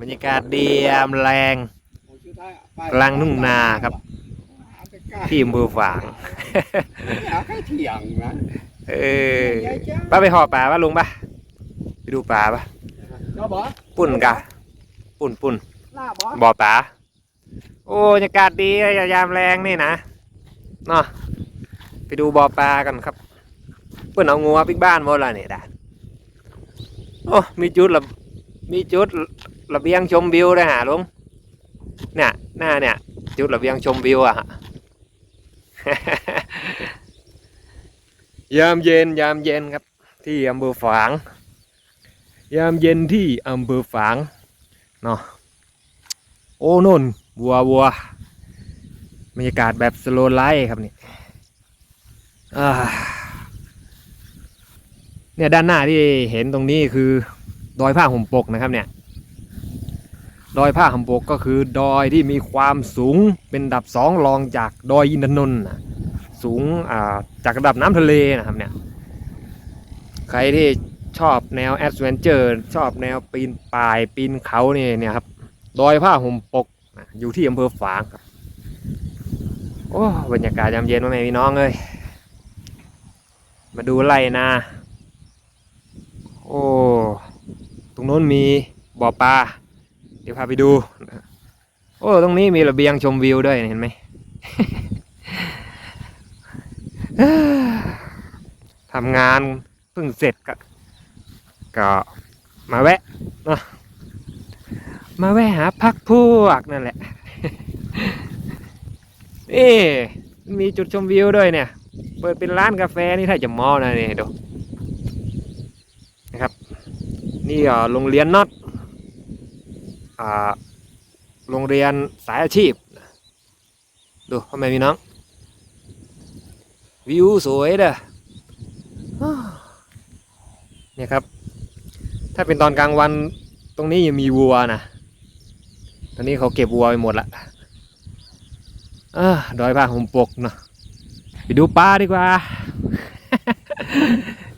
บรรยากาศดียามแรงกลางทุ่งนาครับ ที่อำเภอฝางหาใกล้เถียงนะเออป้าไปหอป่าป่ะลุงป่ะไปดูป่าป่ะก็บอกปุ่นกะ ปุ่นปุ่นล่าบอกบ่อป่าโอ้บรรยากาศดียามแรงนี่นะเนาะไปดูบ่อปลากันครับ เพื่อนเอางัวปิกบ้านหมดละเนี่ยด่าโอ้มีจุดระมีจุด ระเบียงชมวิวด้วยหาลุงเนี่ยหน้าเนี่ย จุดระเบียงชมวิวอะฮะยามเย็นยามเย็นครับ ที่อำเภอฝาง ยามเย็นที่อำเภอฝางเนาะโอ้นุ่นวัววัวบรรยากาศแบบสโลไลท์ครับนี่เนี่ยด้านหน้าที่เห็นตรงนี้คือดอยผ้าห่มปกนะครับเนี่ย ดอยผ้าห่มปกก็คือดอยที่มีความสูงเป็นดับสองรองจากดอยอินทนนท์สูงาจากระดับน้ำทะเลนะครับเนี่ยใครที่ชอบแนวแอดเวนเจอร์ชอบแนวปีนป่ายปีนเขาเนี่ยเนี่ยครับดอยผ้าห่มปกอยู่ที่อำเภอฝางครับโอ้บรรยากาศยามเย็นมาแม่พี่น้องเลยมาดูไร่นาโอ้ตรงโน้นมีบ่อปลา ดี๋ยวพาไปดู โอ้ตรงนี้มีระเบียงชมวิวด้วยเห็นไหมทำงานเพิ่งเสร็จก็ก็มาแวะเนาะมาแวะหาพักพวกนั่นแหละนี่มีจุดชมวิวด้วยเนี่ย เปิดเป็นร้านกาแฟนี่ถ้าจะมอนะนี่ดูนะครับ นี่อะโรงเรียนน็อต โรงเรียนสายอาชีพ ดูพ่อแม่พี่น้อง วิวสวยเด้อเนี่ยครับ ถ้าเป็นตอนกลางวันตรงนี้ยังมีวัวนะ ตอนนี้เขาเก็บวัวไปหมดละอดอยผ้าห่มปกเนาะไปดูปลาดีกว่า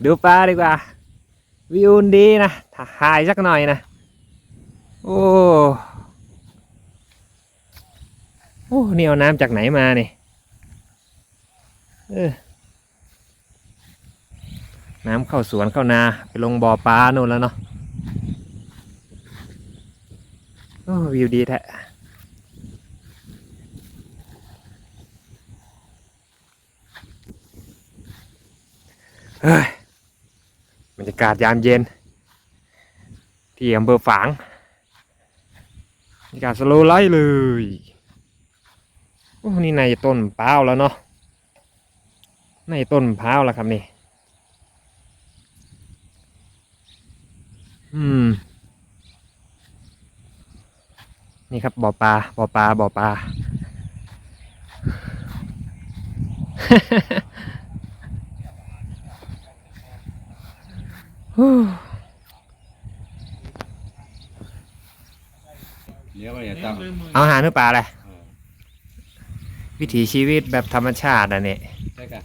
ดูปลาดีกว่า วิวดีนะถ่ายสักหน่อยนะ โอ้ โอ้ นี่เอาน้ำจากไหนมาเนี่ยเออ น้ำเข้าสวนเข้านา ไปลงบ่อปลาโน่นแล้วเนาะ โอ้วิวดีแท้เฮ้ยบรรยากาศยามเย็น ที่อำเภอฝาง กาศสโลว์ไลท์เลยโอ้นี่ในต้นพร้าแล้วเนาะในต้นพร้าแล้วครับนี่อืม นี่ครับบ่อปลาบ่อปลาบ่อปลาเดี๋ยวมันจะต้อง เอาอาหารหรือปลาอะไรวิถีชีวิตแบบธรรมชาติอะเนี่ย ใช่กัน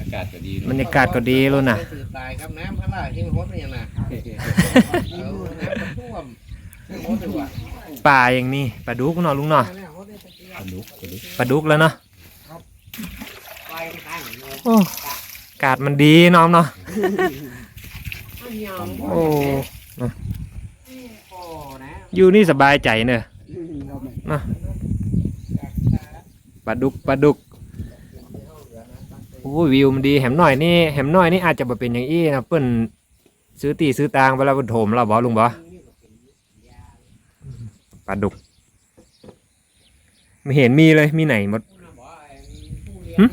อากาศก็ดีบรรยากาศก็ดี luôn น่ะสื่อตายครับน้ำพระราชที่มันพดเนี่ยนะเอาน้ำมันท่วมไม่พดดีกว่าปลาอย่างนี้ปลาดุกเนาะลุงเนาะปลาดุกปลาดุกปลาดุกแล้วเนาะไปข้างๆเลยโอ้อากาศมันดีเน้องเนาะโอ้โอ้นะอยู่นี่สบายใจเนอะ ปลาดุกปลาดุกโอ้วิวมันดีแหมหน่อยนี่แหมหน่อยนี่อาจจะมาเป็นอย่างอี้นะเปิ้นซื้อตีซื้อตางเวลาเปิ้นโถมเราบอลุงบอปลาดุก ไม่เห็นมีเลยมีไหนหมดหึ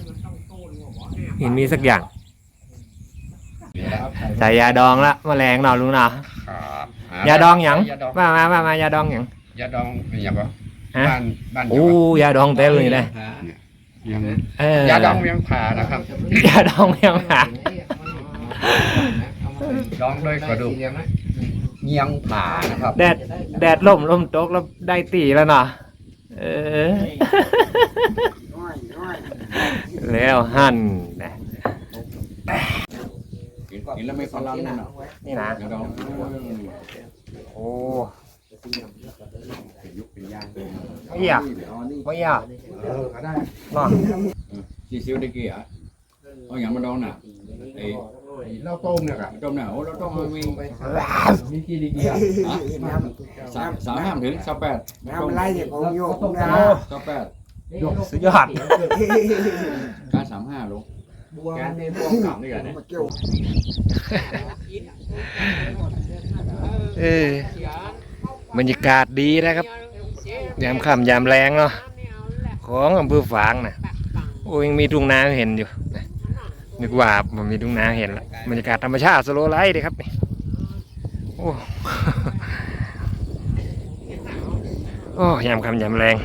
เห็นมีสักอย่างใส่ยาดองละแมลงเนาะลุงเนาะครับยาดองหยังยาดองมามามามายาดองหยังยาดองเป็นหยังบ่ ฮะบ้านบ้านโอ้ยาดองเต็มเลยเลยยังเออยาดองเวียงผานะครับ ยาดองยังหาดองด้วยกระดูกเงียงผานะครับ แดดแดดล่มล่มตกแล้วได้ตีแล้วเนาะเออแล้วหั่นนะกินแล้วไม่ฟังเสียงนะนี่นะ ยาดองโอ้เฮียไม่ยาเออก็ได้เนาะซีซิวตะกี้อะเอาอย่างมาดองน่ะไอ้เหล้าต้มเนี่ยครับต้มน่ะโอ้เราต้องเอามีมีกี่ดีกี่อะสามสามห้ามถึงสามแปดทำอะไรเนี่ยของโยกนะสามแปดสุดยอดการสามห้าลงบัวแกนในพวกกลับนี่กันเนี่ยมาเกี่ยวเออบ รรยากาศดีนะครับ ยามค่ำยามแรงเนาะของอำเภอฝางนะโอ้ยังมีทุ่งนาเห็นอยู่นะนึกว่ามันมีทุ่งนาเห็นละบรรยากาศธรรมชาติสโลไลท์เลยครับนี่โอ้โอ้ยามค่ำยามแรง